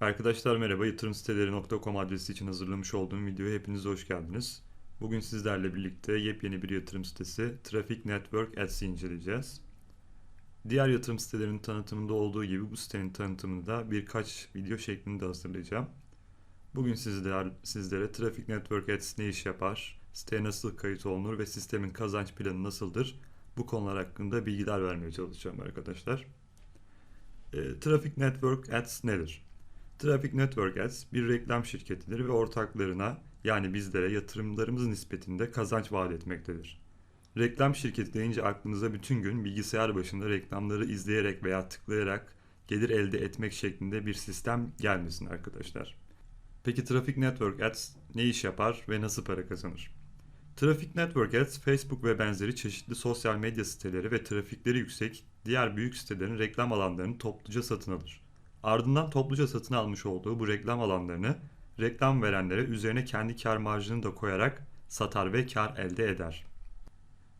Arkadaşlar merhaba, yatırımsiteleri.com adresi için hazırlamış olduğum videoya hepiniz hoş geldiniz. Bugün sizlerle birlikte yepyeni bir yatırım sitesi Traffic Network Ads'i inceleyeceğiz. Diğer yatırım sitelerinin tanıtımında olduğu gibi bu sitenin tanıtımını da birkaç video şeklinde hazırlayacağım. Bugün sizler, sizlere Traffic Network Ads ne iş yapar, siteye nasıl kayıt olunur ve sistemin kazanç planı nasıldır bu konular hakkında bilgiler vermeye çalışacağım arkadaşlar. E, Traffic Network Ads nedir? Traffic Network Ads bir reklam şirketidir ve ortaklarına yani bizlere yatırımlarımız nispetinde kazanç vaat etmektedir. Reklam şirketi deyince aklınıza bütün gün bilgisayar başında reklamları izleyerek veya tıklayarak gelir elde etmek şeklinde bir sistem gelmesin arkadaşlar. Peki Traffic Network Ads ne iş yapar ve nasıl para kazanır? Traffic Network Ads, Facebook ve benzeri çeşitli sosyal medya siteleri ve trafikleri yüksek diğer büyük sitelerin reklam alanlarını topluca satın alır. Ardından topluca satın almış olduğu bu reklam alanlarını reklam verenlere üzerine kendi kar marjını da koyarak satar ve kar elde eder.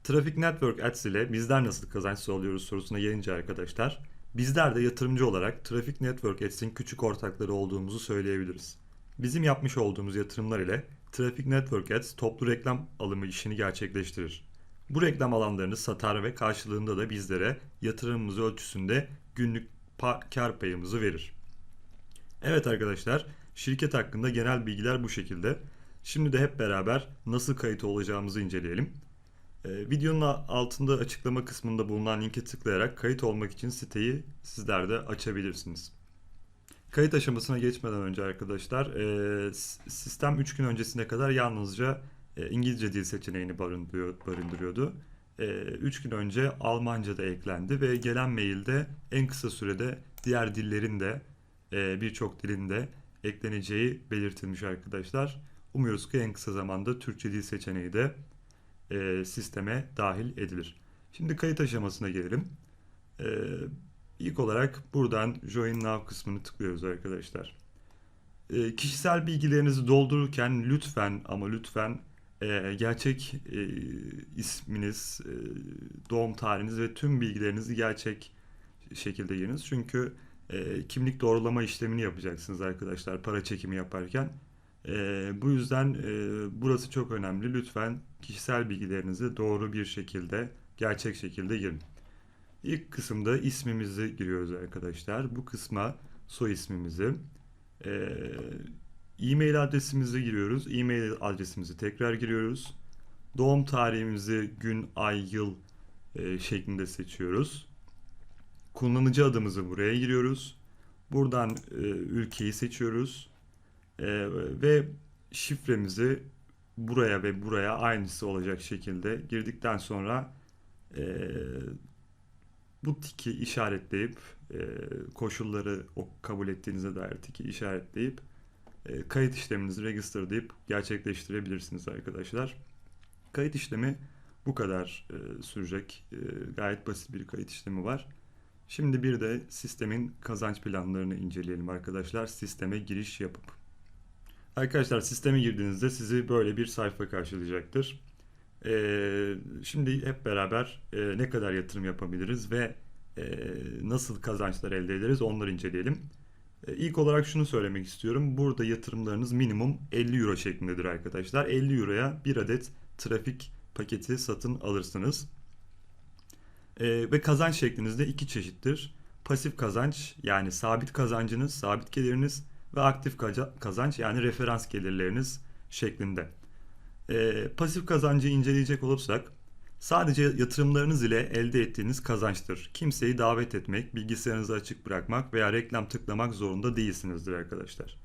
Traffic Network Ads ile bizler nasıl kazanç sağlıyoruz sorusuna gelince arkadaşlar, bizler de yatırımcı olarak Traffic Network Ads'in küçük ortakları olduğumuzu söyleyebiliriz. Bizim yapmış olduğumuz yatırımlar ile Traffic Network Ads toplu reklam alımı işini gerçekleştirir. Bu reklam alanlarını satar ve karşılığında da bizlere yatırımımız ölçüsünde günlük kar payımızı verir. Evet arkadaşlar, şirket hakkında genel bilgiler bu şekilde. Şimdi de hep beraber nasıl kayıt olacağımızı inceleyelim. Ee, videonun altında açıklama kısmında bulunan linke tıklayarak kayıt olmak için siteyi sizler de açabilirsiniz. Kayıt aşamasına geçmeden önce arkadaşlar, e, sistem 3 gün öncesine kadar yalnızca e, İngilizce dil seçeneğini barındırıyor, barındırıyordu. 3 gün önce Almanca da eklendi ve gelen mailde en kısa sürede diğer dillerin de e, birçok dilin de ekleneceği belirtilmiş arkadaşlar. Umuyoruz ki en kısa zamanda Türkçe dil seçeneği de e, sisteme dahil edilir. Şimdi kayıt aşamasına gelelim. E, ilk olarak buradan Join Now kısmını tıklıyoruz arkadaşlar. Kişisel bilgilerinizi doldururken lütfen ama lütfen e, gerçek e, isminiz, e, doğum tarihiniz ve tüm bilgilerinizi gerçek şekilde giriniz. Çünkü e, kimlik doğrulama işlemini yapacaksınız arkadaşlar para çekimi yaparken. E, bu yüzden e, burası çok önemli. Lütfen kişisel bilgilerinizi doğru bir şekilde, gerçek şekilde girin. İlk kısımda ismimizi giriyoruz arkadaşlar. Bu kısma soy ismimizi, e, e-mail adresimize giriyoruz. E-mail adresimizi tekrar giriyoruz. Doğum tarihimizi gün, ay, yıl e, şeklinde seçiyoruz. Kullanıcı adımızı buraya giriyoruz. Buradan e, ülkeyi seçiyoruz. E, ve şifremizi buraya ve buraya aynısı olacak şekilde girdikten sonra e, bu tiki işaretleyip e, koşulları kabul ettiğinize dair tiki işaretleyip e, kayıt işleminizi register deyip gerçekleştirebilirsiniz arkadaşlar. Kayıt işlemi bu kadar e, sürecek. E, gayet basit bir kayıt işlemi var. Şimdi bir de sistemin kazanç planlarını inceleyelim arkadaşlar. Sisteme giriş yapıp. Arkadaşlar sisteme girdiğinizde sizi böyle bir sayfa karşılayacaktır. Şimdi hep beraber ne kadar yatırım yapabiliriz ve nasıl kazançlar elde ederiz onları inceleyelim. E, ilk olarak şunu söylemek istiyorum. Burada yatırımlarınız minimum 50 euro şeklindedir arkadaşlar. 50 euroya bir adet trafik paketi satın alırsınız. E, ve kazanç şekliniz de iki çeşittir. Pasif kazanç yani sabit kazancınız, sabit geliriniz ve aktif kazanç yani referans gelirleriniz şeklinde. E, pasif kazancı inceleyecek olursak Sadece yatırımlarınız ile elde ettiğiniz kazançtır. Kimseyi davet etmek, bilgisayarınızı açık bırakmak veya reklam tıklamak zorunda değilsinizdir arkadaşlar.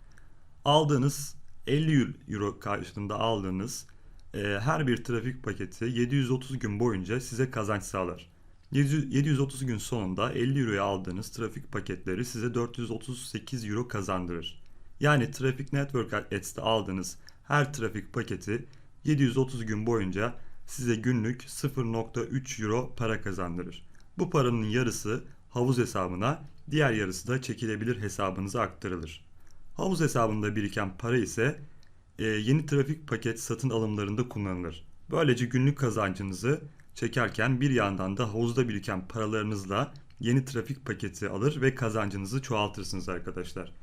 Aldığınız 50 euro karşılığında aldığınız e, her bir trafik paketi 730 gün boyunca size kazanç sağlar. 730 gün sonunda 50 euroya aldığınız trafik paketleri size 438 euro kazandırır. Yani Traffic Network Ads'te aldığınız her trafik paketi 730 gün boyunca size günlük 0.3 euro para kazandırır. Bu paranın yarısı havuz hesabına, diğer yarısı da çekilebilir hesabınıza aktarılır. Havuz hesabında biriken para ise e, yeni trafik paket satın alımlarında kullanılır. Böylece günlük kazancınızı çekerken bir yandan da havuzda biriken paralarınızla yeni trafik paketi alır ve kazancınızı çoğaltırsınız arkadaşlar.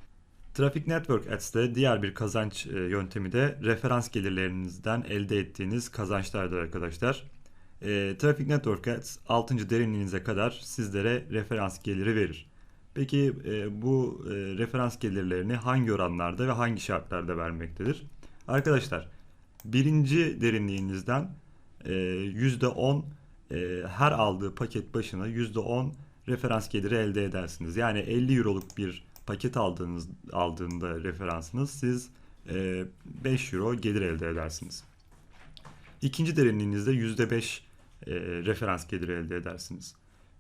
Traffic Network Ads'te diğer bir kazanç e, yöntemi de referans gelirlerinizden elde ettiğiniz kazançlardır arkadaşlar. E, Traffic Network Ads 6. derinliğinize kadar sizlere referans geliri verir. Peki e, bu referans gelirlerini hangi oranlarda ve hangi şartlarda vermektedir? Arkadaşlar birinci derinliğinizden e, %10 e, her aldığı paket başına %10 referans geliri elde edersiniz. Yani 50 euroluk bir paket aldığınız aldığında referansınız siz e, 5 euro gelir elde edersiniz. İkinci derinliğinizde %5 e, referans geliri elde edersiniz.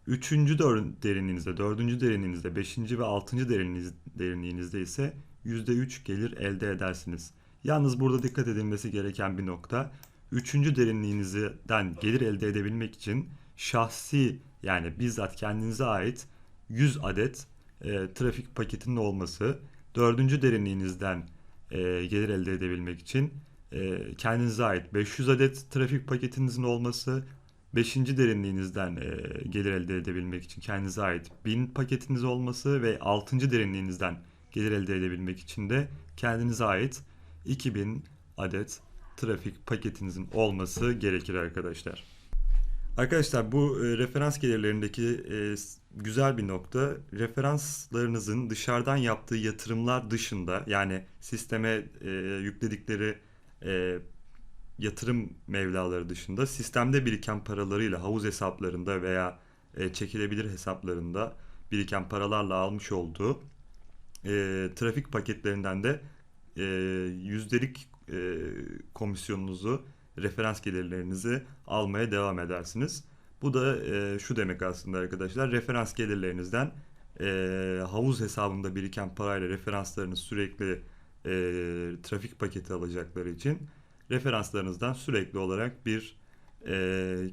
Üçüncü derinliğinizde, dördüncü derinliğinizde, beşinci ve altıncı derinliğiniz, derinliğinizde ise %3 gelir elde edersiniz. Yalnız burada dikkat edilmesi gereken bir nokta, üçüncü derinliğinizden gelir elde edebilmek için şahsi yani bizzat kendinize ait 100 adet e, trafik paketinin olması, dördüncü derinliğinizden e, gelir elde edebilmek için e, kendinize ait 500 adet trafik paketinizin olması, beşinci derinliğinizden e, gelir elde edebilmek için kendinize ait 1000 paketiniz olması ve altıncı derinliğinizden gelir elde edebilmek için de kendinize ait 2000 adet trafik paketinizin olması gerekir arkadaşlar. Arkadaşlar bu e, referans gelirlerindeki e, güzel bir nokta. Referanslarınızın dışarıdan yaptığı yatırımlar dışında yani sisteme e, yükledikleri yatırım mevlaları dışında sistemde biriken paralarıyla havuz hesaplarında veya çekilebilir hesaplarında biriken paralarla almış olduğu trafik paketlerinden de yüzdelik komisyonunuzu, referans gelirlerinizi almaya devam edersiniz. Bu da e, şu demek aslında arkadaşlar, referans gelirlerinizden e, havuz hesabında biriken parayla referanslarınız sürekli e, trafik paketi alacakları için referanslarınızdan sürekli olarak bir e,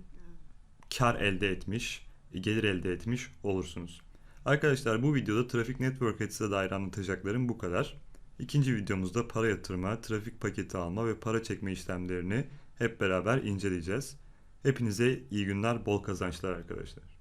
kar elde etmiş, gelir elde etmiş olursunuz. Arkadaşlar bu videoda Trafik Network Ads'e dair anlatacaklarım bu kadar. İkinci videomuzda para yatırma, trafik paketi alma ve para çekme işlemlerini hep beraber inceleyeceğiz. Hepinize iyi günler, bol kazançlar arkadaşlar.